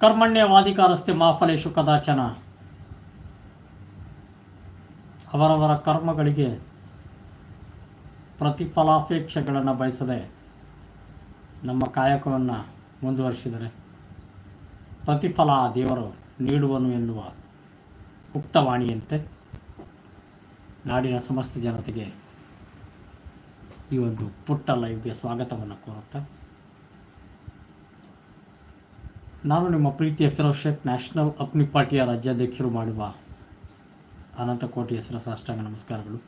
ಕರ್ಮಣ್ಯವಾಧಿಕಾರಸ್ತೆ ಮಾಫಲೇಶು ಕದಾಚನ. ಅವರವರ ಕರ್ಮಗಳಿಗೆ ಪ್ರತಿಫಲಾಪೇಕ್ಷೆಗಳನ್ನು ಬಯಸದೆ ನಮ್ಮ ಕಾಯಕವನ್ನು ಮುಂದುವರಿಸಿದರೆ ಪ್ರತಿಫಲ ದೇವರು ನೀಡುವನು ಎನ್ನುವ ಉಕ್ತವಾಣಿಯಂತೆ ನಾಡಿನ ಸಮಸ್ತ ಜನತೆಗೆ ಈ ಒಂದು ಪುಟ್ಟ ಲೈವ್ಗೆ ಸ್ವಾಗತವನ್ನು ಕೋರುತ್ತಾ ನಾನು ನಿಮ್ಮ ಪ್ರೀತಿಯ ಫೆಲೋಶಿಪ್ ನ್ಯಾಷನಲ್ ಅಪ್ನಿ ಪಾರ್ಟಿಯ ರಾಜ್ಯಾಧ್ಯಕ್ಷರು ಮಾಡುವ ಅನಂತ ಕೋಟಿ ಹೆಸರ ಸಾಷ್ಟಾಂಗ ನಮಸ್ಕಾರಗಳು.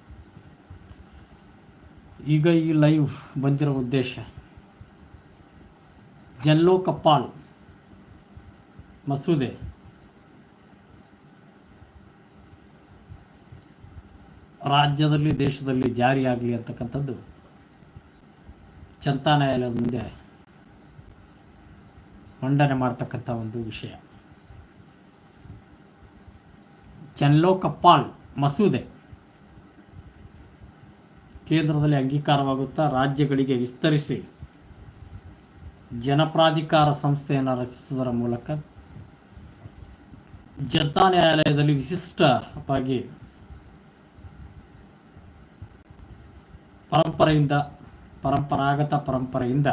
ಈಗ ಈ ಲೈವ್ ಬಂದಿರೋ ಉದ್ದೇಶ ಜಲ್ಲೋ ಕಪ್ಪಾಲ್ ಮಸೂದೆ. ರಾಜ್ಯದಲ್ಲಿ ದೇಶದಲ್ಲಿ ಜಾರಿಯಾಗಲಿ ಅಂತಕ್ಕಂಥದ್ದು, ಜನತಾ ನ್ಯಾಯಾಲಯದ ಮುಂದೆ ಮಂಡನೆ ಮಾಡ್ತಕ್ಕಂಥ ಒಂದು ವಿಷಯ. ಜನ್ಲೋ ಕಪ್ಪಾಲ್ ಮಸೂದೆ. ಕೇಂದ್ರದಲ್ಲಿ ಅಂಗೀಕಾರವಾಗುತ್ತಾ ರಾಜ್ಯಗಳಿಗೆ ವಿಸ್ತರಿಸಿ ಜನಪ್ರಾಧಿಕಾರ ಸಂಸ್ಥೆಯನ್ನು ರಚಿಸುವುದರ ಮೂಲಕ ಜನತಾ ನ್ಯಾಯಾಲಯದಲ್ಲಿ ವಿಶಿಷ್ಟವಾಗಿ ಪರಂಪರೆಯಿಂದ, ಪರಂಪರಾಗತ ಪರಂಪರೆಯಿಂದ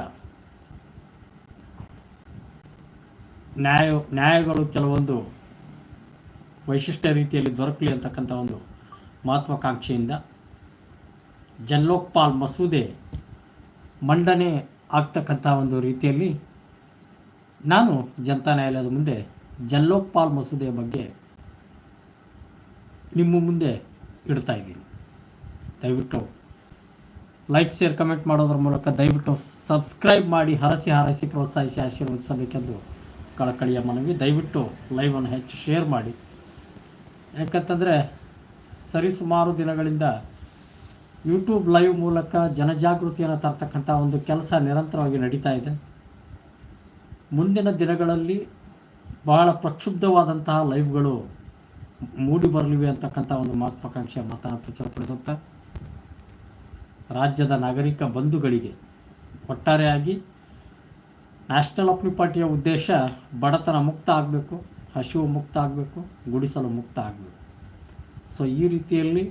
ನ್ಯಾಯ, ನ್ಯಾಯಗಳು ಕೆಲವೊಂದು ವೈಶಿಷ್ಟ್ಯ ರೀತಿಯಲ್ಲಿ ದೊರಕಲಿ ಅಂತಕ್ಕಂಥ ಒಂದು ಮಹತ್ವಾಕಾಂಕ್ಷೆಯಿಂದ ಜನ್ಲೋಕ್ಪಾಲ್ ಮಸೂದೆ ಮಂಡನೆ ಆಗ್ತಕ್ಕಂಥ ಒಂದು ರೀತಿಯಲ್ಲಿ ನಾನು ಜನತಾ ನ್ಯಾಯಾಲಯದ ಮುಂದೆ ಜನ್ಲೋಕ್ಪಾಲ್ ಮಸೂದೆಯ ಬಗ್ಗೆ ನಿಮ್ಮ ಮುಂದೆ ಇಡ್ತಾ ಇದ್ದೀನಿ. ದಯವಿಟ್ಟು ಲೈಕ್, ಶೇರ್, ಕಮೆಂಟ್ ಮಾಡೋದ್ರ ಮೂಲಕ ದಯವಿಟ್ಟು ಸಬ್ಸ್ಕ್ರೈಬ್ ಮಾಡಿ, ಹರಸಿ ಹರಸಿ, ಪ್ರೋತ್ಸಾಹಿಸಿ, ಆಶೀರ್ವದಿಸಬೇಕೆಂದು ಕಳಕಳಿಯ ಮನವಿ. ದಯವಿಟ್ಟು ಲೈವನ್ನು ಹೆಚ್ಚು ಶೇರ್ ಮಾಡಿ. ಯಾಕಂತಂದರೆ ಸರಿಸುಮಾರು ದಿನಗಳಿಂದ ಯೂಟ್ಯೂಬ್ ಲೈವ್ ಮೂಲಕ ಜನಜಾಗೃತಿಯನ್ನು ತರ್ತಕ್ಕಂಥ ಒಂದು ಕೆಲಸ ನಿರಂತರವಾಗಿ ನಡೀತಾ ಇದೆ. ಮುಂದಿನ ದಿನಗಳಲ್ಲಿ ಬಹಳ ಪ್ರಕ್ಷುಬ್ಧವಾದಂತಹ ಲೈವ್ಗಳು ಮೂಡಿ ಬರಲಿವೆ ಅಂತಕ್ಕಂಥ ಒಂದು ಮಹತ್ವಾಕಾಂಕ್ಷೆಯ ಮಾತನ್ನು ಪ್ರಚುರಪಡಿಸುತ್ತಾ ರಾಜ್ಯದ ನಾಗರಿಕ ಬಂಧುಗಳಿಗೆ ಒಟ್ಟಾರೆಯಾಗಿ ನ್ಯಾಷನಲ್ ಅಪ್ನಿ ಪಾರ್ಟಿಯ ಉದ್ದೇಶ ಬಡತನ ಮುಕ್ತ ಆಗಬೇಕು, ಹಸಿವು ಮುಕ್ತ ಆಗಬೇಕು, ಗುಡಿಸಲು ಮುಕ್ತ ಆಗಬೇಕು. ಸೊ ಈ ರೀತಿಯಲ್ಲಿ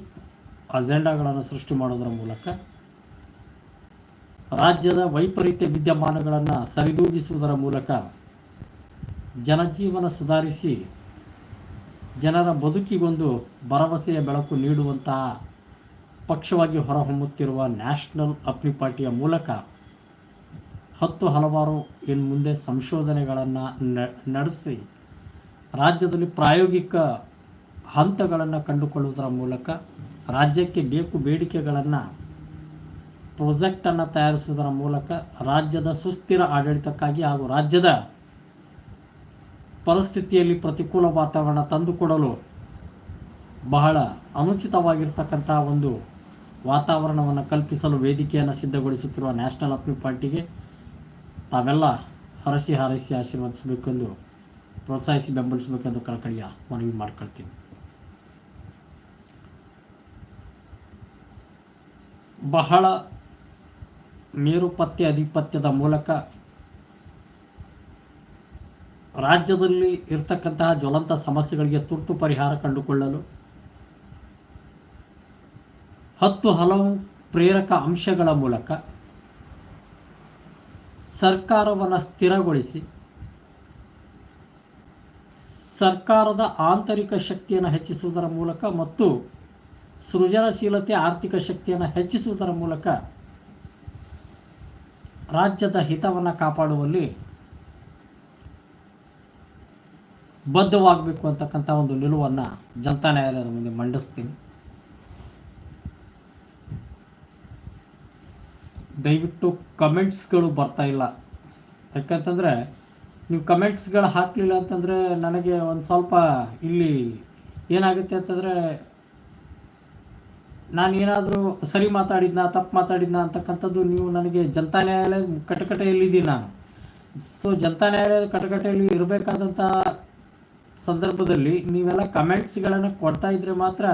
ಅಜೆಂಡಾಗಳನ್ನು ಸೃಷ್ಟಿ ಮಾಡೋದರ ಮೂಲಕ ರಾಜ್ಯದ ವೈಪರೀತ್ಯ ವಿದ್ಯಮಾನಗಳನ್ನು ಸರಿದೂಗಿಸುವುದರ ಮೂಲಕ ಜನಜೀವನ ಸುಧಾರಿಸಿ ಜನರ ಬದುಕಿಗೊಂದು ಭರವಸೆಯ ಬೆಳಕು ನೀಡುವಂತಹ ಪಕ್ಷವಾಗಿ ಹೊರಹೊಮ್ಮುತ್ತಿರುವ ನ್ಯಾಷನಲ್ ಅಪ್ನಿ ಪಾರ್ಟಿಯ ಮೂಲಕ ಹತ್ತು ಹಲವಾರು ಇನ್ನು ಮುಂದೆ ಸಂಶೋಧನೆಗಳನ್ನು ನಡೆಸಿ ರಾಜ್ಯದಲ್ಲಿ ಪ್ರಾಯೋಗಿಕ ಹಂತಗಳನ್ನು ಕಂಡುಕೊಳ್ಳುವುದರ ಮೂಲಕ ರಾಜ್ಯಕ್ಕೆ ಬೇಕು ಬೇಡಿಕೆಗಳನ್ನು ಪ್ರೊಜೆಕ್ಟನ್ನು ತಯಾರಿಸುವುದರ ಮೂಲಕ ರಾಜ್ಯದ ಸುಸ್ಥಿರ ಆಡಳಿತಕ್ಕಾಗಿ ಹಾಗೂ ರಾಜ್ಯದ ಪರಿಸ್ಥಿತಿಯಲ್ಲಿ ಪ್ರತಿಕೂಲ ವಾತಾವರಣ ತಂದುಕೊಡಲು ಬಹಳ ಅನುಚಿತವಾಗಿರ್ತಕ್ಕಂಥ ಒಂದು ವಾತಾವರಣವನ್ನು ಕಲ್ಪಿಸಲು ವೇದಿಕೆಯನ್ನು ಸಿದ್ಧಗೊಳಿಸುತ್ತಿರುವ ನ್ಯಾಷನಲ್ ಅಪ್ಲಿ ಪಾರ್ಟಿಗೆ ತಾವೆಲ್ಲ ಹರಸಿ ಹಾರೈಸಿ ಆಶೀರ್ವದಿಸಬೇಕೆಂದು ಪ್ರೋತ್ಸಾಹಿಸಿ ಬೆಂಬಲಿಸಬೇಕೆಂದು ಕಳಕಳಿಯ ಮನವಿ ಮಾಡ್ಕೊಳ್ತೀನಿ. ಬಹಳ ಮೇರು ಪತ್ತೆ ಅಧಿಪತ್ಯದ ಮೂಲಕ ರಾಜ್ಯದಲ್ಲಿ ಇರ್ತಕ್ಕಂತಹ ಜ್ವಲಂತ ಸಮಸ್ಯೆಗಳಿಗೆ ತುರ್ತು ಪರಿಹಾರ ಕಂಡುಕೊಳ್ಳಲು ಹತ್ತು ಹಲವು ಪ್ರೇರಕ ಅಂಶಗಳ ಮೂಲಕ ಸರ್ಕಾರವನ್ನು ಸ್ಥಿರಗೊಳಿಸಿ, ಸರ್ಕಾರದ ಆಂತರಿಕ ಶಕ್ತಿಯನ್ನು ಹೆಚ್ಚಿಸುವುದರ ಮೂಲಕ ಮತ್ತು ಸೃಜನಶೀಲತೆ, ಆರ್ಥಿಕ ಶಕ್ತಿಯನ್ನು ಹೆಚ್ಚಿಸುವುದರ ಮೂಲಕ ರಾಜ್ಯದ ಹಿತವನ್ನು ಕಾಪಾಡುವಲ್ಲಿ ಬದ್ಧವಾಗಬೇಕು ಅಂತಕ್ಕಂಥ ಒಂದು ನಿಲುವನ್ನು ಜನತಾ ನ್ಯಾಯಾಲಯದ ಮುಂದೆ ಮಂಡಿಸ್ತೀನಿ. ದಯವಿಟ್ಟು ಕಮೆಂಟ್ಸ್ಗಳು ಬರ್ತಾ ಇಲ್ಲ. ಯಾಕಂತಂದರೆ ನೀವು ಕಮೆಂಟ್ಸ್ಗಳು ಹಾಕಲಿಲ್ಲ ಅಂತಂದರೆ ನನಗೆ ಒಂದು ಸ್ವಲ್ಪ ಇಲ್ಲಿ ಏನಾಗುತ್ತೆ ಅಂತಂದರೆ ನಾನು ಏನಾದರೂ ಸರಿ ಮಾತಾಡಿದ್ನ, ತಪ್ಪು ಮಾತಾಡಿದ್ನ ಅಂತಕ್ಕಂಥದ್ದು ನೀವು ನನಗೆ ಜನತಾ ನ್ಯಾಯಾಲಯದ ಕಟಕಟೆಯಲ್ಲಿದ್ದೀನಿ. ನಾನು ಸೊ ಜನತಾ ನ್ಯಾಯಾಲಯದ ಕಟಕಟೆಯಲ್ಲಿ ಇರಬೇಕಾದಂಥ ಸಂದರ್ಭದಲ್ಲಿ ನೀವೆಲ್ಲ ಕಮೆಂಟ್ಸ್ಗಳನ್ನು ಕೊಡ್ತಾ ಇದ್ದರೆ ಮಾತ್ರ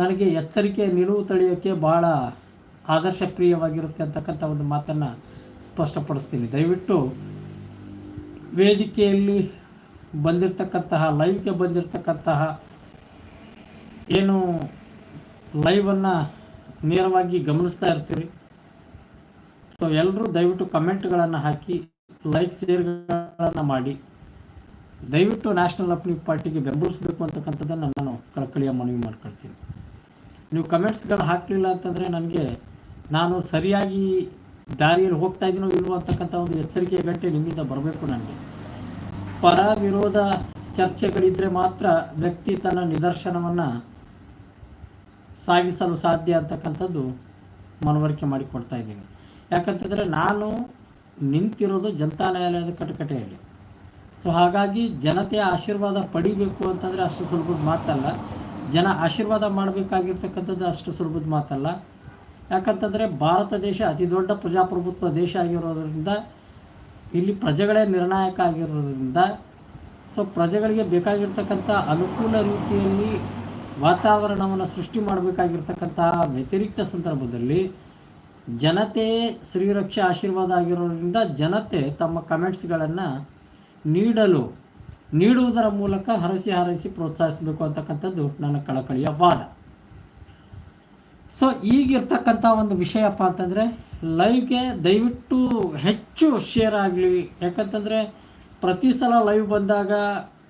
ನನಗೆ ಎಚ್ಚರಿಕೆ ನಿಲುವು ತಳೆಯೋಕ್ಕೆ ಭಾಳ ಆದರ್ಶಪ್ರಿಯವಾಗಿರುತ್ತೆ ಅಂತಕ್ಕಂಥ ಒಂದು ಮಾತನ್ನು ಸ್ಪಷ್ಟಪಡಿಸ್ತೀನಿ. ದಯವಿಟ್ಟು ವೇದಿಕೆಯಲ್ಲಿ ಬಂದಿರತಕ್ಕಂತಹ ಲೈವ್ಗೆ ಬಂದಿರತಕ್ಕಂತಹ ಏನು ಲೈವನ್ನು ನೇರವಾಗಿ ಗಮನಿಸ್ತಾ ಇರ್ತೀರಿ. ಸೊ ಎಲ್ಲರೂ ದಯವಿಟ್ಟು ಕಮೆಂಟ್ಗಳನ್ನು ಹಾಕಿ ಲೈಕ್ ಶೇರ್ಗಳನ್ನು ಮಾಡಿ. ದಯವಿಟ್ಟು ನ್ಯಾಷನಲ್ ಅಪ್ನಿ ಪಾರ್ಟಿಗೆ ಬೆಂಬಲಿಸಬೇಕು ಅಂತಕ್ಕಂಥದ್ದನ್ನು ನಾನು ಕಳಕಳಿಯ ಮನವಿ ಮಾಡ್ಕೊಳ್ತೀನಿ. ನೀವು ಕಮೆಂಟ್ಸ್ಗಳು ಹಾಕಲಿಲ್ಲ ಅಂತಂದರೆ ನನಗೆ ನಾನು ಸರಿಯಾಗಿ ದಾರಿಯಲ್ಲಿ ಹೋಗ್ತಾ ಇದ್ದೀನೋ ಇಲ್ವೋ ಅಂತಕ್ಕಂಥ ಒಂದು ಎಚ್ಚರಿಕೆಯ ಗಂಟೆ ನಿಮ್ಮಿಂದ ಬರಬೇಕು ನನಗೆ. ಪರ ವಿರೋಧ ಚರ್ಚೆಗಳಿದ್ದರೆ ಮಾತ್ರ ವ್ಯಕ್ತಿ ತನ್ನ ನಿದರ್ಶನವನ್ನು ಸಾಗಿಸಲು ಸಾಧ್ಯ ಅಂತಕ್ಕಂಥದ್ದು ಮನವರಿಕೆ ಮಾಡಿಕೊಡ್ತಾ ಇದ್ದೀನಿ. ಯಾಕಂತಂದರೆ ನಾನು ನಿಂತಿರೋದು ಜನತಾ ನ್ಯಾಯಾಲಯದ ಕಟಕಟೆಯಲ್ಲಿ. ಸೊ ಹಾಗಾಗಿ ಜನತೆಯ ಆಶೀರ್ವಾದ ಪಡಿಬೇಕು ಅಂತಂದರೆ ಅಷ್ಟು ಸುಲಭದ ಮಾತಲ್ಲ. ಜನ ಆಶೀರ್ವಾದ ಮಾಡಬೇಕಾಗಿರ್ತಕ್ಕಂಥದ್ದು ಅಷ್ಟು ಸುಲಭದ ಮಾತಲ್ಲ. ಯಾಕಂತಂದರೆ ಭಾರತ ದೇಶ ಅತಿ ದೊಡ್ಡ ಪ್ರಜಾಪ್ರಭುತ್ವ ದೇಶ ಆಗಿರೋದರಿಂದ ಇಲ್ಲಿ ಪ್ರಜೆಗಳೇ ನಿರ್ಣಾಯಕ ಆಗಿರೋದ್ರಿಂದ ಸೊ ಪ್ರಜೆಗಳಿಗೆ ಬೇಕಾಗಿರ್ತಕ್ಕಂಥ ಅನುಕೂಲ ರೀತಿಯಲ್ಲಿ ವಾತಾವರಣವನ್ನು ಸೃಷ್ಟಿ ಮಾಡಬೇಕಾಗಿರ್ತಕ್ಕಂತಹ ವ್ಯತಿರಿಕ್ತ ಸಂದರ್ಭದಲ್ಲಿ ಜನತೆ ಶ್ರೀರಕ್ಷೆ ಆಶೀರ್ವಾದ ಆಗಿರೋದ್ರಿಂದ ಜನತೆ ತಮ್ಮ ಕಮೆಂಟ್ಸ್ಗಳನ್ನು ನೀಡಲು, ನೀಡುವುದರ ಮೂಲಕ ಹರಸಿ ಹರಸಿ ಪ್ರೋತ್ಸಾಹಿಸಬೇಕು ಅಂತಕ್ಕಂಥದ್ದು ನನ್ನ ಕಳಕಳಿಯ ವಾದ. ಸೊ ಈಗಿರ್ತಕ್ಕಂಥ ಒಂದು ವಿಷಯಪ್ಪ ಅಂತಂದರೆ ಲೈವ್ಗೆ ದಯವಿಟ್ಟು ಹೆಚ್ಚು ಶೇರ್ ಆಗಲಿ. ಯಾಕಂತಂದರೆ ಪ್ರತಿ ಸಲ ಲೈವ್ ಬಂದಾಗ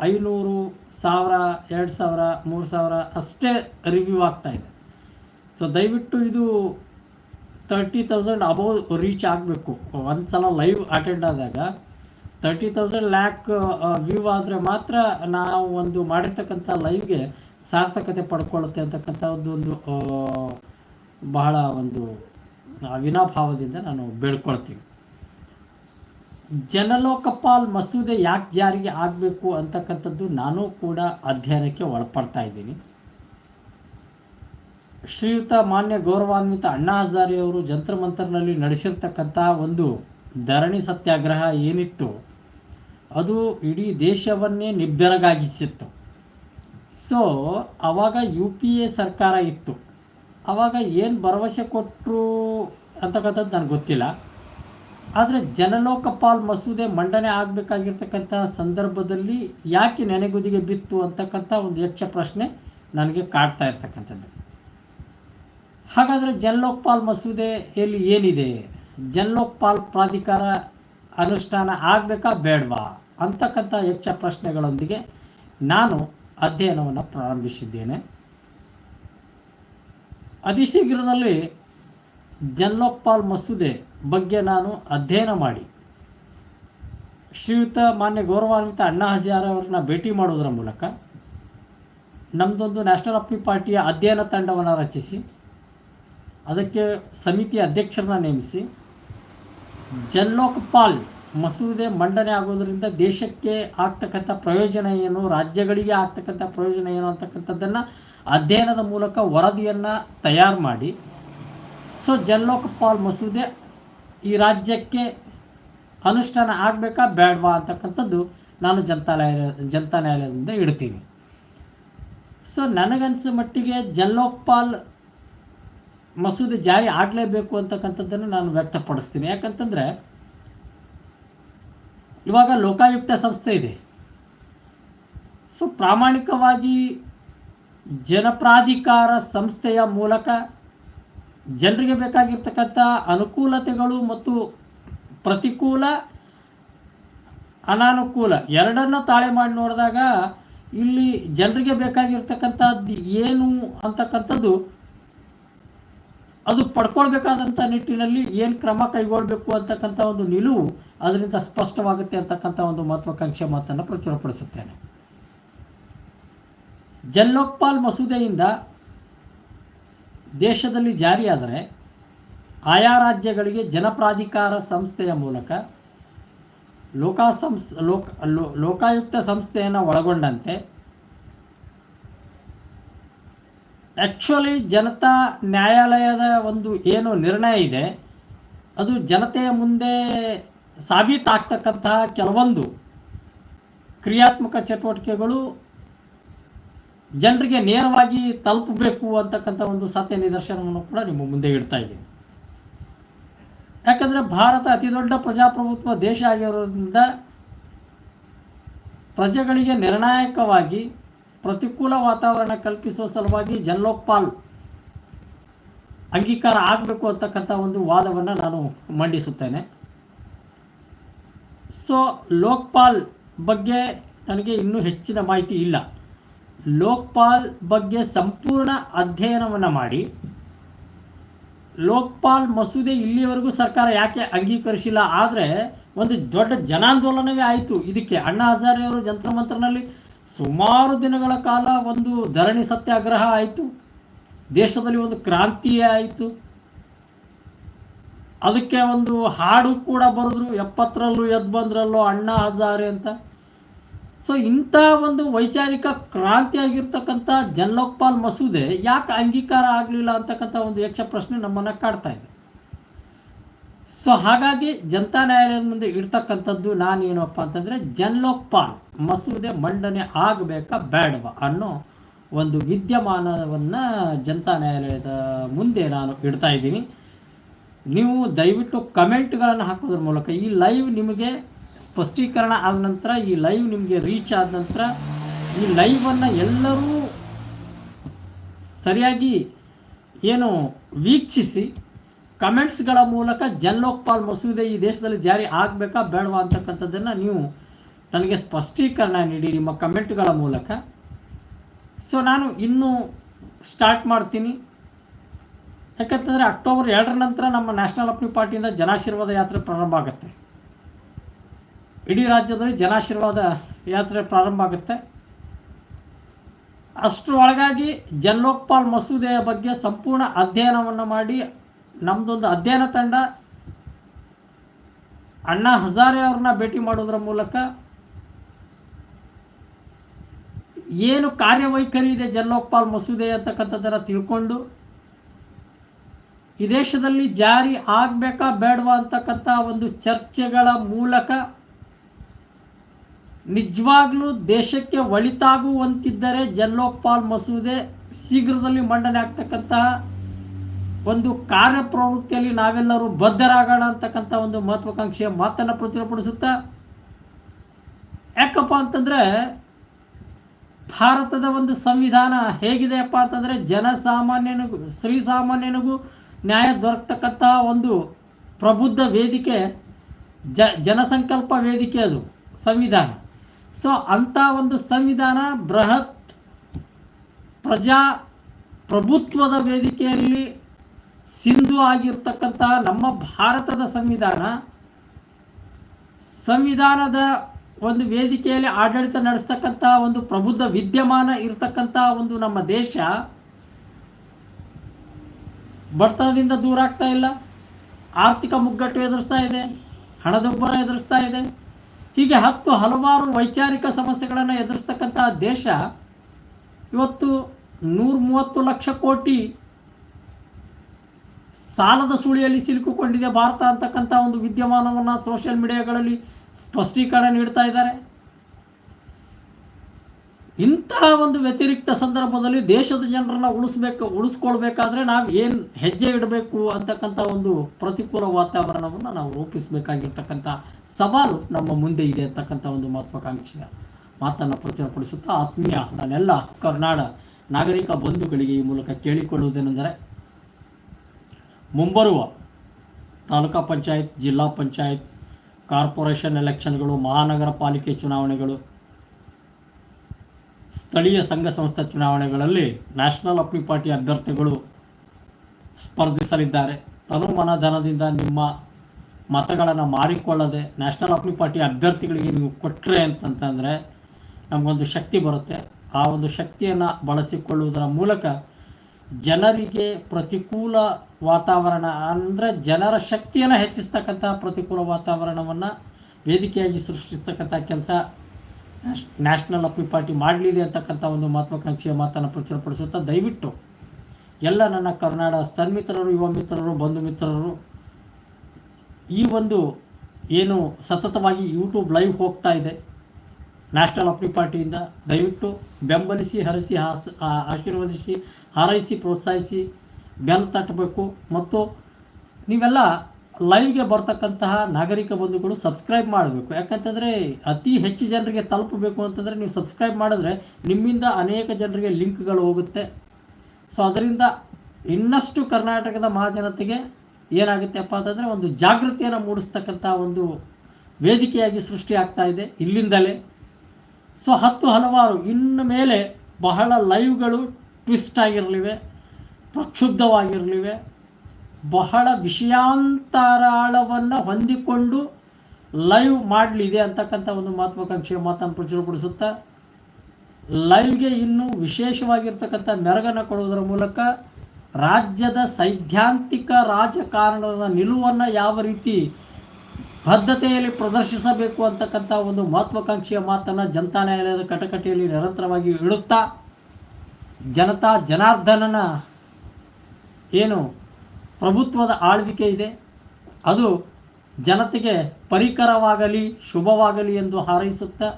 ಐನೂರು ಸಾವಿರ ಎರಡು ಸಾವಿರ ಮೂರು ಸಾವಿರ ಅಷ್ಟೇ ರಿವ್ಯೂ ಆಗ್ತಾಯಿದೆ ಸೊ ದಯವಿಟ್ಟು ಇದು ತರ್ಟಿ ತೌಸಂಡ್ ಅಬೌವ್ ರೀಚ್ ಆಗಬೇಕು. ಒಂದು ಸಲ ಲೈವ್ ಅಟೆಂಡ್ ಆದಾಗ ತರ್ಟಿ ತೌಸಂಡ್ ಲ್ಯಾಕ್ ವ್ಯೂ ಆದರೆ ಮಾತ್ರ ನಾವು ಒಂದು ಮಾಡಿರ್ತಕ್ಕಂಥ ಲೈವ್ಗೆ ಸಾರ್ಥಕತೆ ಪಡ್ಕೊಳ್ಳುತ್ತೆ ಅಂತಕ್ಕಂಥ ಒಂದು ಆ, ಬಹಳ ಒಂದು ಅವಿನಾಭಾವದಿಂದ ನಾನು ಬೇಡ್ಕೊಳ್ತೀನಿ. ಜನಲೋಕಪಾಲ್ ಮಸೂದೆ ಯಾಕೆ ಜಾರಿಗೆ ಆಗಬೇಕು ಅಂತಕ್ಕಂಥದ್ದು ನಾನು ಕೂಡ ಅಧ್ಯಯನಕ್ಕೆ ಒಳಪಡ್ತಾ ಇದ್ದೀನಿ. ಶ್ರೀಯುತ ಮಾನ್ಯ ಗೌರವಾನ್ವಿತ ಅಣ್ಣಾ ಅವರು ಜಂತ್ರ ಮಂತ್ರನಲ್ಲಿ ನಡೆಸಿರ್ತಕ್ಕಂಥ ಒಂದು ಧರಣಿ ಸತ್ಯಾಗ್ರಹ ಏನಿತ್ತು? ಅದು ಇಡೀ ದೇಶವನ್ನೇ ನಿಬ್ಬೆರಗಾಗಿಸಿತ್ತು. ಸೊ ಆವಾಗ ಯು ಪಿ ಎ ಸರ್ಕಾರ ಇತ್ತು. ಆವಾಗ ಏನು ಭರವಸೆ ಕೊಟ್ಟರು ಅಂತಕ್ಕಂಥದ್ದು ನನಗೆ ಗೊತ್ತಿಲ್ಲ. ಆದರೆ ಜನಲೋಕಪಾಲ್ ಮಸೂದೆ ಮಂಡನೆ ಆಗಬೇಕಾಗಿರ್ತಕ್ಕಂಥ ಸಂದರ್ಭದಲ್ಲಿ ಯಾಕೆ ನೆನೆಗುದಿಗೆ ಬಿತ್ತು ಅಂತಕ್ಕಂಥ ಒಂದು ಯಕ್ಷ ಪ್ರಶ್ನೆ ನನಗೆ ಕಾಡ್ತಾ ಇರ್ತಕ್ಕಂಥದ್ದು. ಹಾಗಾದರೆ ಜನಲೋಕಪಾಲ್ ಮಸೂದೆಯಲ್ಲಿ ಏನಿದೆ? ಜನಲೋಕಪಾಲ್ ಪ್ರಾಧಿಕಾರ ಅನುಷ್ಠಾನ ಆಗಬೇಕಾ ಬೇಡವಾ? ಅಂತಕ್ಕಂಥ ಯಕ್ಷ ಪ್ರಶ್ನೆಗಳೊಂದಿಗೆ ನಾನು ಅಧ್ಯಯನವನ್ನು ಪ್ರಾರಂಭಿಸಿದ್ದೇನೆ. ಅತಿ ಶೀಘ್ರದಲ್ಲಿ ಜನಲೋಕಪಾಲ್ ಮಸೂದೆ ಬಗ್ಗೆ ನಾನು ಅಧ್ಯಯನ ಮಾಡಿ. ಶ್ರೀಯುತ ಮಾನ್ಯ ಗೌರವಾನ್ವಿತ ಅಣ್ಣಾ ಹಜಾರ್ ಅವರನ್ನ ಭೇಟಿ ಮಾಡೋದರ ಮೂಲಕ ನಮ್ಮದೊಂದು ನ್ಯಾಷನಲ್ ಅಪ್ನಿ ಪಾರ್ಟಿಯ ಅಧ್ಯಯನ ತಂಡವನ್ನು ರಚಿಸಿ, ಅದಕ್ಕೆ ಸಮಿತಿಯ ಅಧ್ಯಕ್ಷರನ್ನ ನೇಮಿಸಿ ಜನ್ಲೋಕ್ಪಾಲ್ ಮಸೂದೆ ಮಂಡನೆ ಆಗೋದರಿಂದ ದೇಶಕ್ಕೆ ಆಗ್ತಕ್ಕಂಥ ಪ್ರಯೋಜನ ಏನು, ರಾಜ್ಯಗಳಿಗೆ ಆಗ್ತಕ್ಕಂಥ ಪ್ರಯೋಜನ ಏನು ಅಂತಕ್ಕಂಥದ್ದನ್ನು ಅಧ್ಯಯನದ ಮೂಲಕ ವರದಿಯನ್ನು ತಯಾರು ಮಾಡಿ. ಸೊ ಜಲ್ಲೋಕಪಾಲ್ ಮಸೂದೆ ಈ ರಾಜ್ಯಕ್ಕೆ ಅನುಷ್ಠಾನ ಆಗಬೇಕಾ ಬೇಡವಾ ಅಂತಕ್ಕಂಥದ್ದು ನಾನು ಜನತಾ ನ್ಯಾಯಾಲಯ ಜನತಾ ನ್ಯಾಯಾಲಯದಿಂದ ಇಡ್ತೀನಿ. ಸೊ ನನಗನ್ಸಿದ ಮಟ್ಟಿಗೆ ಜಲ್ಲೋಕ್ಪಾಲ್ ಮಸೂದೆ ಜಾರಿ ಆಗಲೇಬೇಕು ಅಂತಕ್ಕಂಥದ್ದನ್ನು ನಾನು ವ್ಯಕ್ತಪಡಿಸ್ತೀನಿ. ಯಾಕಂತಂದರೆ ಇವಾಗ ಲೋಕಾಯುಕ್ತ ಸಂಸ್ಥೆ ಇದೆ. ಸೊ, ಪ್ರಾಮಾಣಿಕವಾಗಿ ಜನಪ್ರಾಧಿಕಾರ ಸಂಸ್ಥೆಯ ಮೂಲಕ ಜನರಿಗೆ ಬೇಕಾಗಿರ್ತಕ್ಕಂಥ ಅನುಕೂಲತೆಗಳು ಮತ್ತು ಪ್ರತಿಕೂಲ, ಅನಾನುಕೂಲ ಎರಡನ್ನು ತಾಳೆ ಮಾಡಿ ನೋಡಿದಾಗ ಇಲ್ಲಿ ಜನರಿಗೆ ಬೇಕಾಗಿರ್ತಕ್ಕಂಥದ್ದು ಏನು ಅಂತಕ್ಕಂಥದ್ದು ಅದು ಪಡ್ಕೊಳ್ಬೇಕಾದಂಥ ನಿಟ್ಟಿನಲ್ಲಿ ಏನು ಕ್ರಮ ಕೈಗೊಳ್ಳಬೇಕು ಅಂತಕ್ಕಂಥ ಒಂದು ನಿಲುವು ಅದರಿಂದ ಸ್ಪಷ್ಟವಾಗುತ್ತೆ ಅಂತಕ್ಕಂಥ ಒಂದು ಮಹತ್ವಾಕಾಂಕ್ಷೆ ಮಾತನ್ನು ಪ್ರಚುರಪಡಿಸುತ್ತೇನೆ. ಜನ್ಲೋಕ್ಪಾಲ್ ಮಸೂದೆಯಿಂದ ದೇಶದಲ್ಲಿ ಜಾರಿಯಾದರೆ ಆಯಾ ರಾಜ್ಯಗಳಿಗೆ ಜನಪ್ರಾಧಿಕಾರ ಸಂಸ್ಥೆಯ ಮೂಲಕ ಲೋಕಾ ಸಂಸ್ ಲೋಕ ಲೋಕಾಯುಕ್ತ ಸಂಸ್ಥೆಯನ್ನು ಒಳಗೊಂಡಂತೆ ಆ್ಯಕ್ಚುಲಿ ಜನತಾ ನ್ಯಾಯಾಲಯದ ಒಂದು ಏನು ನಿರ್ಣಯ ಇದೆ, ಅದು ಜನತೆಯ ಮುಂದೆ ಸಾಬೀತಾಗ್ತಕ್ಕಂತಹ ಕೆಲವೊಂದು ಕ್ರಿಯಾತ್ಮಕ ಚಟುವಟಿಕೆಗಳು ಜನರಿಗೆ ನೇರವಾಗಿ ತಲುಪಬೇಕು ಅಂತಕ್ಕಂಥ ಒಂದು ಸತ್ಯ ನಿದರ್ಶನವನ್ನು ಕೂಡ ನಿಮ್ಮ ಮುಂದೆ ಇಡ್ತಾ ಇದ್ದೀನಿ. ಯಾಕಂದರೆ ಭಾರತ ಅತಿ ದೊಡ್ಡ ಪ್ರಜಾಪ್ರಭುತ್ವ ದೇಶ ಆಗಿರೋದ್ರಿಂದ ಪ್ರಜೆಗಳಿಗೆ ನಿರ್ಣಾಯಕವಾಗಿ ಪ್ರತಿಕೂಲ ವಾತಾವರಣ ಕಲ್ಪಿಸುವ ಸಲುವಾಗಿ ಜನ್ಲೋಕ್ಪಾಲ್ ಅಂಗೀಕಾರ ಆಗಬೇಕು ಅಂತಕ್ಕಂಥ ಒಂದು ವಾದವನ್ನು ನಾನು ಮಂಡಿಸುತ್ತೇನೆ. ಸೊ ಲೋಕ್ಪಾಲ್ ಬಗ್ಗೆ ನನಗೆ ಇನ್ನೂ ಹೆಚ್ಚಿನ ಮಾಹಿತಿ ಇಲ್ಲ. ಲೋಕ್ಪಾಲ್ ಬಗ್ಗೆ ಸಂಪೂರ್ಣ ಅಧ್ಯಯನವನ್ನು ಮಾಡಿ. ಲೋಕ್ಪಾಲ್ ಮಸೂದೆ ಇಲ್ಲಿಯವರೆಗೂ ಸರ್ಕಾರ ಯಾಕೆ ಅಂಗೀಕರಿಸಿಲ್ಲ? ಆದರೆ ಒಂದು ದೊಡ್ಡ ಜನಾಂದೋಲನವೇ ಆಯಿತು. ಇದಕ್ಕೆ ಅಣ್ಣಾ ಹಜಾರೆಯವರು ಜಂತ್ರ ಮಂತ್ರನಲ್ಲಿ ಸುಮಾರು ದಿನಗಳ ಕಾಲ ಒಂದು ಧರಣಿ ಸತ್ಯಾಗ್ರಹ ಆಯಿತು. ದೇಶದಲ್ಲಿ ಒಂದು ಕ್ರಾಂತಿಯೇ ಆಯಿತು. ಅದಕ್ಕೆ ಒಂದು ಹಾಡು ಕೂಡ ಬರೆದ್ರು. ಎಪ್ಪತ್ತರಲ್ಲೂ ಎದ್ದು ಬಂದ್ರಲ್ಲೋ ಅಣ್ಣಾ ಹಜಾರೆ ಅಂತ. ಸೊ ಇಂಥ ಒಂದು ವೈಚಾರಿಕ ಕ್ರಾಂತಿಯಾಗಿರ್ತಕ್ಕಂಥ ಜನ್ಲೋಕ್ಪಾಲ್ ಮಸೂದೆ ಯಾಕೆ ಅಂಗೀಕಾರ ಆಗಲಿಲ್ಲ ಅಂತಕ್ಕಂಥ ಒಂದು ಯಕ್ಷ ಪ್ರಶ್ನೆ ನಮ್ಮನ್ನು ಕಾಡ್ತಾ ಇದೆ. ಸೊ ಹಾಗಾಗಿ ಜನತಾ ನ್ಯಾಯಾಲಯದ ಮುಂದೆ ಇಡ್ತಕ್ಕಂಥದ್ದು ನಾನೇನಪ್ಪ ಅಂತಂದರೆ ಜನ್ಲೋಕ್ಪಾಲ್ ಮಸೂದೆ ಮಂಡನೆ ಆಗಬೇಕಾ ಬೇಡವಾ ಅನ್ನೋ ಒಂದು ವಿದ್ಯಮಾನವನ್ನು ಜನತಾ ನ್ಯಾಯಾಲಯದ ಮುಂದೆ ನಾನು ಇಡ್ತಾ ಇದ್ದೀನಿ. ನೀವು ದಯವಿಟ್ಟು ಕಮೆಂಟ್ಗಳನ್ನು ಹಾಕೋದ್ರ ಮೂಲಕ ಈ ಲೈವ್ ನಿಮಗೆ ಸ್ಪಷ್ಟೀಕರಣ ಆದ ನಂತರ ಈ ಲೈವ್ ನಿಮಗೆ ರೀಚ್ ಆದ ನಂತರ ಈ ಲೈವನ್ನು ಎಲ್ಲರೂ ಸರಿಯಾಗಿ ಏನು ವೀಕ್ಷಿಸಿ ಕಮೆಂಟ್ಸ್ಗಳ ಮೂಲಕ ಜನ್ಲೋಕ್ಪಾಲ್ ಮಸೂದೆ ಈ ದೇಶದಲ್ಲಿ ಜಾರಿ ಆಗಬೇಕಾ ಬೇಡವಾ ಅಂತಕ್ಕಂಥದ್ದನ್ನು ನೀವು ನನಗೆ ಸ್ಪಷ್ಟೀಕರಣ ನೀಡಿ ನಿಮ್ಮ ಕಮೆಂಟ್ಗಳ ಮೂಲಕ. ಸೊ ನಾನು ಇನ್ನೂ ಸ್ಟಾರ್ಟ್ ಮಾಡ್ತೀನಿ. ಯಾಕಂತಂದರೆ ಅಕ್ಟೋಬರ್ ಎರಡರ ನಂತರ ನಮ್ಮ ನ್ಯಾಷನಲ್ ಅಪ್ನಿ ಪಾರ್ಟಿಯಿಂದ ಜನಾಶೀರ್ವಾದ ಯಾತ್ರೆ ಪ್ರಾರಂಭ ಆಗುತ್ತೆ. ಇಡೀ ರಾಜ್ಯದಲ್ಲಿ ಜನಾಶೀರ್ವಾದ ಯಾತ್ರೆ ಪ್ರಾರಂಭ ಆಗುತ್ತೆ. ಅಷ್ಟರೊಳಗಾಗಿ ಜನ್ಲೋಕ್ಪಾಲ್ ಮಸೂದೆಯ ಬಗ್ಗೆ ಸಂಪೂರ್ಣ ಅಧ್ಯಯನವನ್ನು ಮಾಡಿ ನಮ್ಮದೊಂದು ಅಧ್ಯಯನ ತಂಡ ಅಣ್ಣಾ ಹಜಾರೆ ಅವ್ರನ್ನ ಭೇಟಿ ಮಾಡೋದ್ರ ಮೂಲಕ ಏನು ಕಾರ್ಯವೈಖರಿ ಇದೆ ಜನ್ಲೋಕ್ಪಾಲ್ ಮಸೂದೆ ಅಂತಕ್ಕಂಥದ್ದನ್ನು ತಿಳ್ಕೊಂಡು, ಈ ದೇಶದಲ್ಲಿ ಜಾರಿ ಆಗಬೇಕಾ ಬೇಡವಾ ಅಂತಕ್ಕಂಥ ಒಂದು ಚರ್ಚೆಗಳ ಮೂಲಕ ನಿಜವಾಗ್ಲೂ ದೇಶಕ್ಕೆ ಒಳಿತಾಗುವಂತಿದ್ದರೆ ಜಲ್ಲೋಪಾಲ್ ಮಸೂದೆ ಶೀಘ್ರದಲ್ಲಿ ಮಂಡನೆ ಆಗ್ತಕ್ಕಂತಹ ಒಂದು ಕಾರ್ಯಪ್ರವೃತ್ತಿಯಲ್ಲಿ ನಾವೆಲ್ಲರೂ ಬದ್ಧರಾಗೋಣ ಅಂತಕ್ಕಂಥ ಒಂದು ಮಹತ್ವಾಕಾಂಕ್ಷೆಯ ಮಾತನ್ನು ಪ್ರಚುರಪಡಿಸುತ್ತಾ, ಯಾಕಪ್ಪ ಅಂತಂದರೆ ಭಾರತದ ಒಂದು ಸಂವಿಧಾನ ಹೇಗಿದೆಯಪ್ಪ ಅಂತಂದರೆ ಜನಸಾಮಾನ್ಯನಿಗೂ ಶ್ರೀಸಾಮಾನ್ಯನಿಗೂ ನ್ಯಾಯ ದೊರಕ್ತಕ್ಕಂತಹ ಒಂದು ಪ್ರಬುದ್ಧ ವೇದಿಕೆ, ಜ, ಜನಸಂಕಲ್ಪ ವೇದಿಕೆ ಅದು, ಸಂವಿಧಾನ. ಸೊ ಅಂಥ ಒಂದು ಸಂವಿಧಾನ ಬೃಹತ್ ಪ್ರಜಾ ಪ್ರಭುತ್ವದ ವೇದಿಕೆಯಲ್ಲಿ ಸಿಂಧು ಆಗಿರ್ತಕ್ಕಂತಹ ನಮ್ಮ ಭಾರತದ ಸಂವಿಧಾನ, ಸಂವಿಧಾನದ ಒಂದು ವೇದಿಕೆಯಲ್ಲಿ ಆಡಳಿತ ನಡೆಸ್ತಕ್ಕಂಥ ಒಂದು ಪ್ರಬುದ್ಧ ವಿದ್ಯಮಾನ ಇರತಕ್ಕಂಥ ಒಂದು ನಮ್ಮ ದೇಶ ಬಡತನದಿಂದ ದೂರ ಆಗ್ತಾ ಇಲ್ಲ. ಆರ್ಥಿಕ ಮುಗ್ಗಟ್ಟು ಎದುರಿಸ್ತಾ ಇದೆ, ಹಣದುಬ್ಬರ ಎದುರಿಸ್ತಾ ಇದೆ. ಹೀಗೆ ಹತ್ತು ಹಲವಾರು ವೈಚಾರಿಕ ಸಮಸ್ಯೆಗಳನ್ನು ಎದುರಿಸ್ತಕ್ಕಂಥ ದೇಶ ಇವತ್ತು ನೂರ ಮೂವತ್ತು ಲಕ್ಷ ಕೋಟಿ ಸಾಲದ ಸುಳಿಯಲ್ಲಿ ಸಿಲುಕಿಕೊಂಡಿದೆ ಭಾರತ ಅಂತಕ್ಕಂಥ ಒಂದು ವಿದ್ಯಮಾನವನ್ನು ಸೋಷಿಯಲ್ ಮೀಡಿಯಾಗಳಲ್ಲಿ ಸ್ಪಷ್ಟೀಕರಣ ನೀಡ್ತಾ ಇದ್ದಾರೆ. ಇಂತಹ ಒಂದು ವ್ಯತಿರಿಕ್ತ ಸಂದರ್ಭದಲ್ಲಿ ದೇಶದ ಜನರನ್ನು ಉಳಿಸ್ಬೇಕು, ಉಳಿಸ್ಕೊಳ್ಬೇಕಾದ್ರೆ ನಾವು ಏನು ಹೆಜ್ಜೆ ಇಡಬೇಕು ಅಂತಕ್ಕಂಥ ಒಂದು ಪ್ರತಿಕೂಲ ವಾತಾವರಣವನ್ನು ನಾವು ರೂಪಿಸಬೇಕಾಗಿರ್ತಕ್ಕಂಥ ಸವಾಲು ನಮ್ಮ ಮುಂದೆ ಇದೆ ಅಂತಕ್ಕಂಥ ಒಂದು ಮಹತ್ವಾಕಾಂಕ್ಷೆಯ ಮಾತನ್ನು ಪ್ರಚುರಪಡಿಸುತ್ತಾ ಆತ್ಮೀಯ ನಾನೆಲ್ಲ ಕರ್ನಾಡ ನಾಗರಿಕ ಬಂಧುಗಳಿಗೆ ಈ ಮೂಲಕ ಕೇಳಿಕೊಳ್ಳುವುದೇನೆಂದರೆ ಮುಂಬರುವ ತಾಲೂಕಾ ಪಂಚಾಯತ್, ಜಿಲ್ಲಾ ಪಂಚಾಯತ್, ಕಾರ್ಪೊರೇಷನ್ ಎಲೆಕ್ಷನ್ಗಳು, ಮಹಾನಗರ ಪಾಲಿಕೆ ಚುನಾವಣೆಗಳು, ಸ್ಥಳೀಯ ಸಂಘ ಸಂಸ್ಥೆ ಚುನಾವಣೆಗಳಲ್ಲಿ ನ್ಯಾಷನಲ್ ಅಪ್ಲಿ ಪಾರ್ಟಿ ಅಭ್ಯರ್ಥಿಗಳು ಸ್ಪರ್ಧಿಸಲಿದ್ದಾರೆ. ತನುಮನಧನದಿಂದ ನಿಮ್ಮ ಮತಗಳನ್ನು ಮಾರಿಕೊಳ್ಳದೆ ನ್ಯಾಷನಲ್ ಅಪ್ನಿ ಪಾರ್ಟಿ ಅಭ್ಯರ್ಥಿಗಳಿಗೆ ನೀವು ಕೊಟ್ಟರೆ ಅಂತಂತಂದರೆ ನಮಗೊಂದು ಶಕ್ತಿ ಬರುತ್ತೆ. ಆ ಒಂದು ಶಕ್ತಿಯನ್ನು ಬಳಸಿಕೊಳ್ಳುವುದರ ಮೂಲಕ ಜನರಿಗೆ ಪ್ರತಿಕೂಲ ವಾತಾವರಣ, ಅಂದರೆ ಜನರ ಶಕ್ತಿಯನ್ನು ಹೆಚ್ಚಿಸ್ತಕ್ಕಂಥ ಪ್ರತಿಕೂಲ ವಾತಾವರಣವನ್ನು ವೇದಿಕೆಯಾಗಿ ಸೃಷ್ಟಿಸ್ತಕ್ಕಂಥ ಕೆಲಸ ನ್ಯಾಷನಲ್ ಅಪ್ಪಿ ಪಾರ್ಟಿ ಮಾಡಲಿದೆ ಅಂತಕ್ಕಂಥ ಒಂದು ಮಹತ್ವಾಕಾಂಕ್ಷೆಯ ಮಾತನ್ನು ಪ್ರಚುರಪಡಿಸುತ್ತಾ ದಯವಿಟ್ಟು ಎಲ್ಲ ನನ್ನ ಕರ್ನಾಟಕ ಸನ್ಮಿತ್ರರು, ಯುವ ಮಿತ್ರರು, ಬಂಧು ಮಿತ್ರರು ಈ ಒಂದು ಏನು ಸತತವಾಗಿ ಯೂಟ್ಯೂಬ್ ಲೈವ್ ಹೋಗ್ತಾ ಇದೆ. ನ್ಯಾಷನಲ್ ಅಪ್ರಿ ಪಾರ್ಟಿಯಿಂದ ದಯವಿಟ್ಟು ಬೆಂಬಲಿಸಿ, ಹರಿಸಿ, ಹಾಸ್ ಆಶೀರ್ವದಿಸಿ, ಹಾರೈಸಿ, ಪ್ರೋತ್ಸಾಹಿಸಿ, ಬೆನ್ನು ತಟ್ಟಬೇಕು. ಮತ್ತು ನೀವೆಲ್ಲ ಲೈವ್ಗೆ ಬರ್ತಕ್ಕಂತಹ ನಾಗರಿಕ ಬಂಧುಗಳು ಸಬ್ಸ್ಕ್ರೈಬ್ ಮಾಡಬೇಕು. ಯಾಕಂತಂದರೆ ಅತಿ ಹೆಚ್ಚು ಜನರಿಗೆ ತಲುಪಬೇಕು ಅಂತಂದರೆ ನೀವು ಸಬ್ಸ್ಕ್ರೈಬ್ ಮಾಡಿದ್ರೆ ನಿಮ್ಮಿಂದ ಅನೇಕ ಜನರಿಗೆ ಲಿಂಕ್ಗಳು ಹೋಗುತ್ತೆ. ಸೊ ಅದರಿಂದ ಇನ್ನಷ್ಟು ಕರ್ನಾಟಕದ ಮಹಾಜನತೆಗೆ ಏನಾಗುತ್ತೆಪ್ಪ ಅಂತಂದರೆ ಒಂದು ಜಾಗೃತಿಯನ್ನು ಮೂಡಿಸ್ತಕ್ಕಂಥ ಒಂದು ವೇದಿಕೆಯಾಗಿ ಸೃಷ್ಟಿ ಆಗ್ತಾ ಇದೆ ಇಲ್ಲಿಂದಲೇ. ಸೊ ಹತ್ತು ಹಲವಾರು ಇನ್ನು ಮೇಲೆ ಬಹಳ ಲೈವ್ಗಳು ಟ್ವಿಸ್ಟ್ ಆಗಿರಲಿವೆ, ಪ್ರಕ್ಷುಬ್ಧವಾಗಿರಲಿವೆ. ಬಹಳ ವಿಷಯಾಂತರಾಳವನ್ನು ಹೊಂದಿಕೊಂಡು ಲೈವ್ ಮಾಡಲಿದೆ ಅಂತಕ್ಕಂಥ ಒಂದು ಮಹತ್ವಾಕಾಂಕ್ಷೆಯ ಮಾತನ್ನು ಪ್ರಚುರಪಡಿಸುತ್ತಾ, ಲೈವ್ಗೆ ಇನ್ನೂ ವಿಶೇಷವಾಗಿರ್ತಕ್ಕಂಥ ಮೆರಗನ್ನು ಕೊಡುವುದರ ಮೂಲಕ ರಾಜ್ಯದ ಸೈದ್ಧಾಂತಿಕ ರಾಜಕಾರಣದ ನಿಲುವನ್ನು ಯಾವ ರೀತಿ ಬದ್ಧತೆಯಲ್ಲಿ ಪ್ರದರ್ಶಿಸಬೇಕು ಅಂತಕ್ಕಂಥ ಒಂದು ಮಹತ್ವಾಕಾಂಕ್ಷೆಯ ಮಾತನ್ನು ಜನತಾ ನ್ಯಾಯಾಲಯದ ಕಟಕಟೆಯಲ್ಲಿ ನಿರಂತರವಾಗಿ ಇಡುತ್ತಾ ಜನತಾ ಜನಾರ್ದನನ ಏನು ಪ್ರಭುತ್ವದ ಆಳ್ವಿಕೆ ಇದೆ, ಅದು ಜನತೆಗೆ ಪರಿಕರವಾಗಲಿ, ಶುಭವಾಗಲಿ ಎಂದು ಹಾರೈಸುತ್ತಾ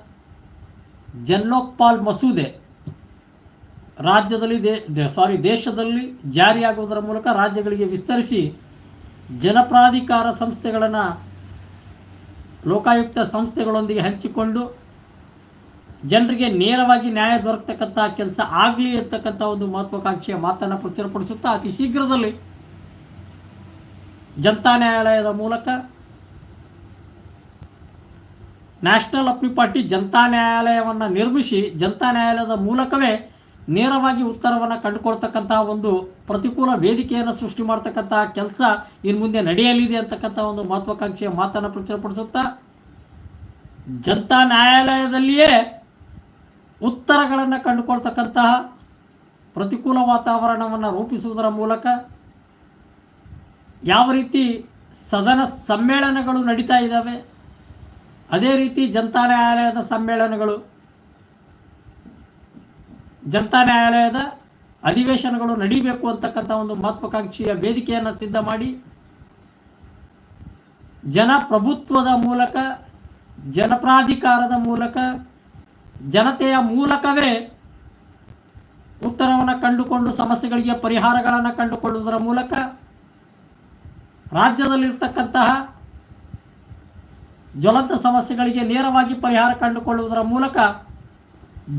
ಜನ್ಲೋಕ್ಪಾಲ್ ಮಸೂದೆ ರಾಜ್ಯದಲ್ಲಿ ದೇ ಸಾರಿ ದೇಶದಲ್ಲಿ ಜಾರಿಯಾಗುವುದರ ಮೂಲಕ ರಾಜ್ಯಗಳಿಗೆ ವಿಸ್ತರಿಸಿ ಜನಪ್ರಾಧಿಕಾರ ಸಂಸ್ಥೆಗಳನ್ನು ಲೋಕಾಯುಕ್ತ ಸಂಸ್ಥೆಗಳೊಂದಿಗೆ ಹಂಚಿಕೊಂಡು ಜನರಿಗೆ ನೇರವಾಗಿ ನ್ಯಾಯ ದೊರಕತಕ್ಕಂಥ ಕೆಲಸ ಆಗಲಿ ಅಂತಕ್ಕಂಥ ಒಂದು ಮಹತ್ವಾಕಾಂಕ್ಷೆಯ ಮಾತನ್ನು ಪ್ರಚುರಪಡಿಸುತ್ತಾ ಅತಿ ಶೀಘ್ರದಲ್ಲಿ ಜನತಾ ನ್ಯಾಯಾಲಯದ ಮೂಲಕ ನ್ಯಾಷನಲ್ ಅಪ್ಲಿ ಪಾರ್ಟಿ ಜನತಾ ನ್ಯಾಯಾಲಯವನ್ನು ನಿರ್ಮಿಸಿ ಜನತಾ ನ್ಯಾಯಾಲಯದ ಮೂಲಕವೇ ನೇರವಾಗಿ ಉತ್ತರವನ್ನು ಕಂಡುಕೊಳ್ತಕ್ಕಂಥ ಒಂದು ಪ್ರತಿಕೂಲ ವೇದಿಕೆಯನ್ನು ಸೃಷ್ಟಿ ಮಾಡ್ತಕ್ಕಂಥ ಕೆಲಸ ಇನ್ನು ಮುಂದೆ ನಡೆಯಲಿದೆ ಅಂತಕ್ಕಂಥ ಒಂದು ಮಹತ್ವಾಕಾಂಕ್ಷೆಯ ಮಾತನ್ನು ಪ್ರಚುರಪಡಿಸುತ್ತಾ, ಜನತಾ ನ್ಯಾಯಾಲಯದಲ್ಲಿಯೇ ಉತ್ತರಗಳನ್ನು ಕಂಡುಕೊಳ್ತಕ್ಕಂತಹ ಪ್ರತಿಕೂಲ ವಾತಾವರಣವನ್ನು ರೂಪಿಸುವುದರ ಮೂಲಕ ಯಾವ ರೀತಿ ಸದನ ಸಮ್ಮೇಳನಗಳು ನಡೀತಾ ಇದ್ದಾವೆ, ಅದೇ ರೀತಿ ಜನತಾ ನ್ಯಾಯಾಲಯದ ಸಮ್ಮೇಳನಗಳು ಜನತಾ ನ್ಯಾಯಾಲಯದ ಅಧಿವೇಶನಗಳು ನಡೀಬೇಕು ಅಂತಕ್ಕಂಥ ಒಂದು ಮಹತ್ವಾಕಾಂಕ್ಷೆಯ ವೇದಿಕೆಯನ್ನು ಸಿದ್ಧ ಮಾಡಿ, ಜನಪ್ರಭುತ್ವದ ಮೂಲಕ, ಜನಪ್ರಾಧಿಕಾರದ ಮೂಲಕ, ಜನತೆಯ ಮೂಲಕವೇ ಉತ್ತರವನ್ನು ಕಂಡುಕೊಂಡು ಸಮಸ್ಯೆಗಳಿಗೆ ಪರಿಹಾರಗಳನ್ನು ಕಂಡುಕೊಳ್ಳುವುದರ ಮೂಲಕ ರಾಜ್ಯದಲ್ಲಿರ್ತಕ್ಕಂತಹ ಜ್ವಲಂತ ಸಮಸ್ಯೆಗಳಿಗೆ ನೇರವಾಗಿ ಪರಿಹಾರ ಕಂಡುಕೊಳ್ಳುವುದರ ಮೂಲಕ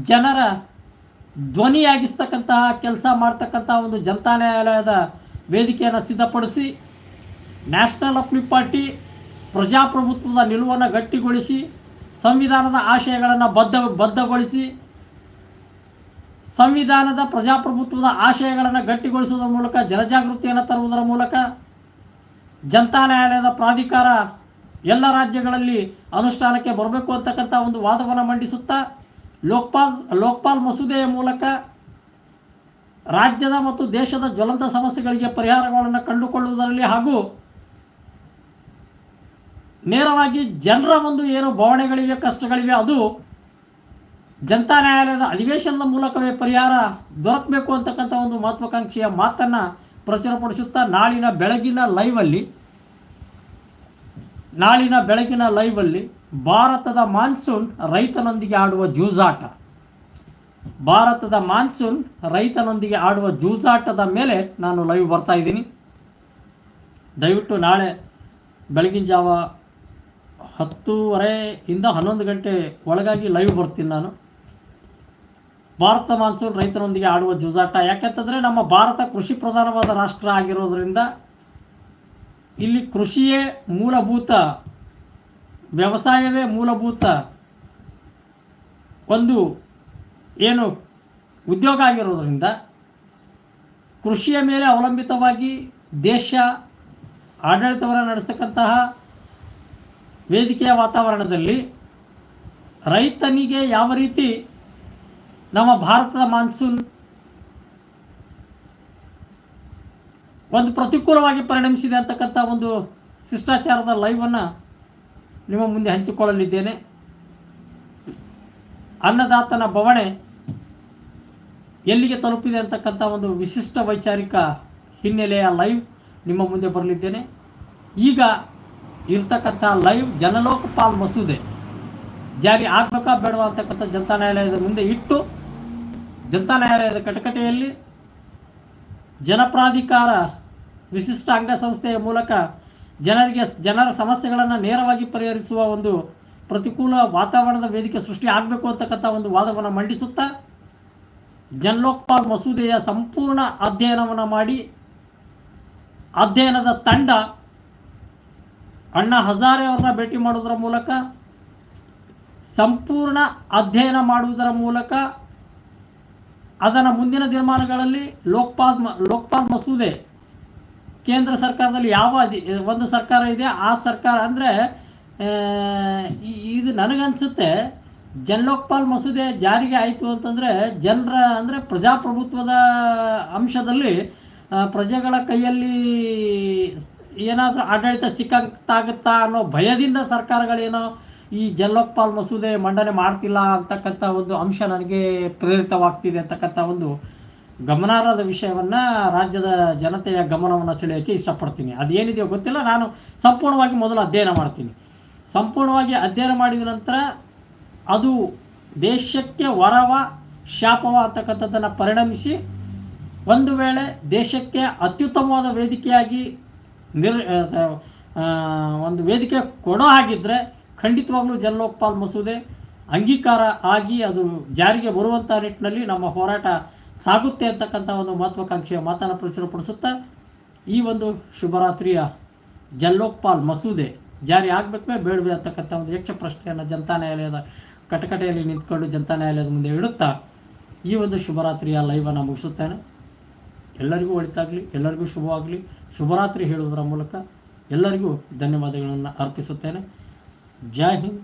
ಜನರ ಧ್ವನಿಯಾಗಿಸ್ತಕ್ಕಂತಹ ಕೆಲಸ ಮಾಡ್ತಕ್ಕಂಥ ಒಂದು ಜನತಾ ನ್ಯಾಯಾಲಯದ ವೇದಿಕೆಯನ್ನು ಸಿದ್ಧಪಡಿಸಿ ನ್ಯಾಷನಲ್ ಅಪ್ಲಿ ಪಾರ್ಟಿ ಪ್ರಜಾಪ್ರಭುತ್ವದ ನಿಲುವನ್ನು ಗಟ್ಟಿಗೊಳಿಸಿ, ಸಂವಿಧಾನದ ಆಶಯಗಳನ್ನು ಬದ್ಧ, ಬದ್ಧಗೊಳಿಸಿ, ಸಂವಿಧಾನದ ಪ್ರಜಾಪ್ರಭುತ್ವದ ಆಶಯಗಳನ್ನು ಗಟ್ಟಿಗೊಳಿಸುವುದರ ಮೂಲಕ ಜನಜಾಗೃತಿಯನ್ನು ತರುವುದರ ಮೂಲಕ ಜನತಾ ನ್ಯಾಯಾಲಯದ ಪ್ರಾಧಿಕಾರ ಎಲ್ಲ ರಾಜ್ಯಗಳಲ್ಲಿ ಅನುಷ್ಠಾನಕ್ಕೆ ಬರಬೇಕು ಅಂತಕ್ಕಂಥ ಒಂದು ವಾದವನ್ನು ಮಂಡಿಸುತ್ತಾ ಲೋಕ್ಪಾಲ್ ಲೋಕ್ಪಾಲ್ ಮಸೂದೆಯ ಮೂಲಕ ರಾಜ್ಯದ ಮತ್ತು ದೇಶದ ಜ್ವಲಂತ ಸಮಸ್ಯೆಗಳಿಗೆ ಪರಿಹಾರಗಳನ್ನು ಕಂಡುಕೊಳ್ಳುವುದರಲ್ಲಿ ಹಾಗೂ ನೇರವಾಗಿ ಜನರ ಒಂದು ಏನು ಭಾವನೆಗಳಿವೆ, ಕಷ್ಟಗಳಿವೆ, ಅದು ಜನತಾ ನ್ಯಾಯಾಲಯದ ಅಧಿವೇಶನದ ಮೂಲಕವೇ ಪರಿಹಾರ ದೊರಕಬೇಕು ಅಂತಕ್ಕಂಥ ಒಂದು ಮಹತ್ವಾಕಾಂಕ್ಷೆಯ ಮಾತನ್ನು ಪ್ರಚುರಪಡಿಸುತ್ತಾ ನಾಳಿನ ಬೆಳಗಿನ ಲೈವಲ್ಲಿ ನಾಳಿನ ಬೆಳಗಿನ ಲೈವಲ್ಲಿ ಭಾರತದ ಮಾನ್ಸೂನ್ ರೈತನೊಂದಿಗೆ ಆಡುವ ಜೂಜಾಟ ಭಾರತದ ಮಾನ್ಸೂನ್ ರೈತನೊಂದಿಗೆ ಆಡುವ ಜೂಜಾಟದ ಮೇಲೆ ನಾನು ಲೈವ್ ಬರ್ತಾ ಇದ್ದೀನಿ. ದಯವಿಟ್ಟು ನಾಳೆ ಬೆಳಗಿನ ಜಾವ ಹತ್ತೂವರೆಯಿಂದ ಹನ್ನೊಂದು ಗಂಟೆ ಒಳಗಾಗಿ ಲೈವ್ ಬರ್ತೀನಿ ನಾನು. ಭಾರತ ಮಾನ್ಸೂನ್ ರೈತನೊಂದಿಗೆ ಆಡುವ ಜೂಜಾಟ ಯಾಕೆಂತಂದರೆ ನಮ್ಮ ಭಾರತ ಕೃಷಿ ಪ್ರಧಾನವಾದ ರಾಷ್ಟ್ರ ಆಗಿರೋದ್ರಿಂದ ಇಲ್ಲಿ ಕೃಷಿಯೇ ಮೂಲಭೂತ ವ್ಯವಸಾಯವೇ ಮೂಲಭೂತ. ಒಂದು ಏನು ಉದ್ಯೋಗ ಆಗಿರೋದರಿಂದ ಕೃಷಿಯ ಮೇಲೆ ಅವಲಂಬಿತವಾಗಿ ದೇಶ ಆಡಳಿತವನ್ನು ನಡೆಸ್ತಕ್ಕಂತಹ ವೇದಿಕೆಯ ವಾತಾವರಣದಲ್ಲಿ ರೈತನಿಗೆ ಯಾವ ರೀತಿ ನಮ್ಮ ಭಾರತದ ಮಾನ್ಸೂನ್ ಒಂದು ಪ್ರತಿಕೂಲವಾಗಿ ಪರಿಣಮಿಸಿದೆ ಅಂತಕ್ಕಂಥ ಒಂದು ಶಿಷ್ಟಾಚಾರದ ಲೈವನ್ನು ನಿಮ್ಮ ಮುಂದೆ ಹಂಚಿಕೊಳ್ಳಲಿದ್ದೇನೆ. ಅನ್ನದಾತನ ಬವಣೆ ಎಲ್ಲಿಗೆ ತಲುಪಿದೆ ಅಂತಕ್ಕಂಥ ಒಂದು ವಿಶಿಷ್ಟ ವೈಚಾರಿಕ ಹಿನ್ನೆಲೆಯ ಲೈವ್ ನಿಮ್ಮ ಮುಂದೆ ಬರಲಿದ್ದೇನೆ. ಈಗ ಇರ್ತಕ್ಕಂಥ ಲೈವ್ ಜನಲೋಕಪಾಲ್ ಮಸೂದೆ ಜಾರಿ ಆಗಬೇಕಾ ಬೇಡವಾ ಅಂತಕ್ಕಂಥ ಜನತಾ ನ್ಯಾಯಾಲಯದ ಮುಂದೆ ಇಟ್ಟು ಜನತಾ ನ್ಯಾಯಾಲಯದ ಕಟಕಟೆಯಲ್ಲಿ ಜನಪ್ರಾಧಿಕಾರ ವಿಶಿಷ್ಟ ಅಂಗಸಂಸ್ಥೆಯ ಮೂಲಕ ಜನರಿಗೆ ಜನರ ಸಮಸ್ಯೆಗಳನ್ನು ನೇರವಾಗಿ ಪರಿಹರಿಸುವ ಒಂದು ಪ್ರತಿಕೂಲ ವಾತಾವರಣದ ವೇದಿಕೆ ಸೃಷ್ಟಿ ಆಗಬೇಕು ಅಂತಕ್ಕಂಥ ಒಂದು ವಾದವನ್ನು ಮಂಡಿಸುತ್ತಾ ಜನ್ಲೋಕ್ಪಾಲ್ ಮಸೂದೆಯ ಸಂಪೂರ್ಣ ಅಧ್ಯಯನವನ್ನು ಮಾಡಿ ಅಧ್ಯಯನದ ತಂಡ ಅಣ್ಣ ಹಜಾರೆ ಅವರನ್ನ ಭೇಟಿ ಮಾಡುವುದರ ಮೂಲಕ ಸಂಪೂರ್ಣ ಅಧ್ಯಯನ ಮಾಡುವುದರ ಮೂಲಕ ಅದನ್ನು ಮುಂದಿನ ದಿನಮಾನಗಳಲ್ಲಿ ಲೋಕ್ಪಾಲ್ ಲೋಕ್ಪಾಲ್ ಮಸೂದೆ ಕೇಂದ್ರ ಸರ್ಕಾರದಲ್ಲಿ ಯಾವ ಒಂದು ಸರ್ಕಾರ ಇದೆ, ಆ ಸರ್ಕಾರ ಅಂದರೆ ಇದು ನನಗನ್ಸುತ್ತೆ, ಜನ್ಲೋಕ್ಪಾಲ್ ಮಸೂದೆ ಜಾರಿಗೆ ಆಯಿತು ಅಂತಂದರೆ, ಜನರ ಅಂದರೆ ಪ್ರಜಾಪ್ರಭುತ್ವದ ಅಂಶದಲ್ಲಿ ಪ್ರಜೆಗಳ ಕೈಯಲ್ಲಿ ಏನಾದರೂ ಆಡಳಿತ ಸಿಕ್ಕಂತಾಗುತ್ತಾ ಅನ್ನೋ ಭಯದಿಂದ ಸರ್ಕಾರಗಳೇನೋ ಈ ಜನ್ಲೋಕ್ಪಾಲ್ ಮಸೂದೆ ಮಂಡನೆ ಮಾಡ್ತಿಲ್ಲ ಅಂತಕ್ಕಂಥ ಒಂದು ಅಂಶ ನನಗೆ ಪ್ರೇರಿತವಾಗ್ತಿದೆ ಅಂತಕ್ಕಂಥ ಒಂದು ಗಮನಾರ್ಹದ ವಿಷಯವನ್ನು ರಾಜ್ಯದ ಜನತೆಯ ಗಮನವನ್ನು ಸೆಳೆಯೋಕ್ಕೆ ಇಷ್ಟಪಡ್ತೀನಿ. ಅದೇನಿದೆಯೋ ಗೊತ್ತಿಲ್ಲ. ನಾನು ಸಂಪೂರ್ಣವಾಗಿ ಮೊದಲು ಅಧ್ಯಯನ ಮಾಡ್ತೀನಿ. ಸಂಪೂರ್ಣವಾಗಿ ಅಧ್ಯಯನ ಮಾಡಿದ ನಂತರ ಅದು ದೇಶಕ್ಕೆ ವರವ, ಶಾಪವ ಅಂತಕ್ಕಂಥದ್ದನ್ನು ಪರಿಣಮಿಸಿ ಒಂದು ವೇಳೆ ದೇಶಕ್ಕೆ ಅತ್ಯುತ್ತಮವಾದ ವೇದಿಕೆಯಾಗಿ ನಿರ್ ಒಂದು ವೇದಿಕೆ ಕೊಡೋ ಹಾಗಿದ್ದರೆ ಖಂಡಿತವಾಗ್ಲೂ ಜನ್ಲೋಕ್ಪಾಲ್ ಮಸೂದೆ ಅಂಗೀಕಾರ ಆಗಿ ಅದು ಜಾರಿಗೆ ಬರುವಂಥ ನಿಟ್ಟಿನಲ್ಲಿ ನಮ್ಮ ಹೋರಾಟ ಸಾಗುತ್ತೆ ಅಂತಕ್ಕಂಥ ಒಂದು ಮಹತ್ವಾಕಾಂಕ್ಷೆಯ ಮಾತನ್ನು ಪ್ರಚುರಪಡಿಸುತ್ತಾ ಈ ಒಂದು ಶುಭರಾತ್ರಿಯ ಜಲ್ಲೋಕ್ಪಾಲ್ ಮಸೂದೆ ಜಾರಿ ಆಗಬೇಕೇ ಬೇಡವೇ ಅಂತಕ್ಕಂಥ ಒಂದು ಯಕ್ಷ ಪ್ರಶ್ನೆಯನ್ನು ಜನತಾ ನ್ಯಾಯಾಲಯದ ಕಟಕಟೆಯಲ್ಲಿ ನಿಂತ್ಕೊಂಡು ಜನತಾ ನ್ಯಾಯಾಲಯದ ಮುಂದೆ ಇಡುತ್ತಾ ಈ ಒಂದು ಶುಭರಾತ್ರಿಯ ಲೈವನ್ನು ಮುಗಿಸುತ್ತೇನೆ. ಎಲ್ಲರಿಗೂ ಒಳಿತಾಗಲಿ, ಎಲ್ಲರಿಗೂ ಶುಭವಾಗಲಿ. ಶುಭರಾತ್ರಿ ಹೇಳುವುದರ ಮೂಲಕ ಎಲ್ಲರಿಗೂ ಧನ್ಯವಾದಗಳನ್ನು ಅರ್ಪಿಸುತ್ತೇನೆ. ಜೈ ಹಿಂದ್,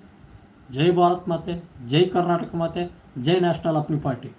ಜೈ ಭಾರತ್ ಮಾತೆ, ಜೈ ಕರ್ನಾಟಕ ಮಾತೆ, ಜೈ ನ್ಯಾಷನಲ್ ಅಪ್ನಿ ಪಾರ್ಟಿ.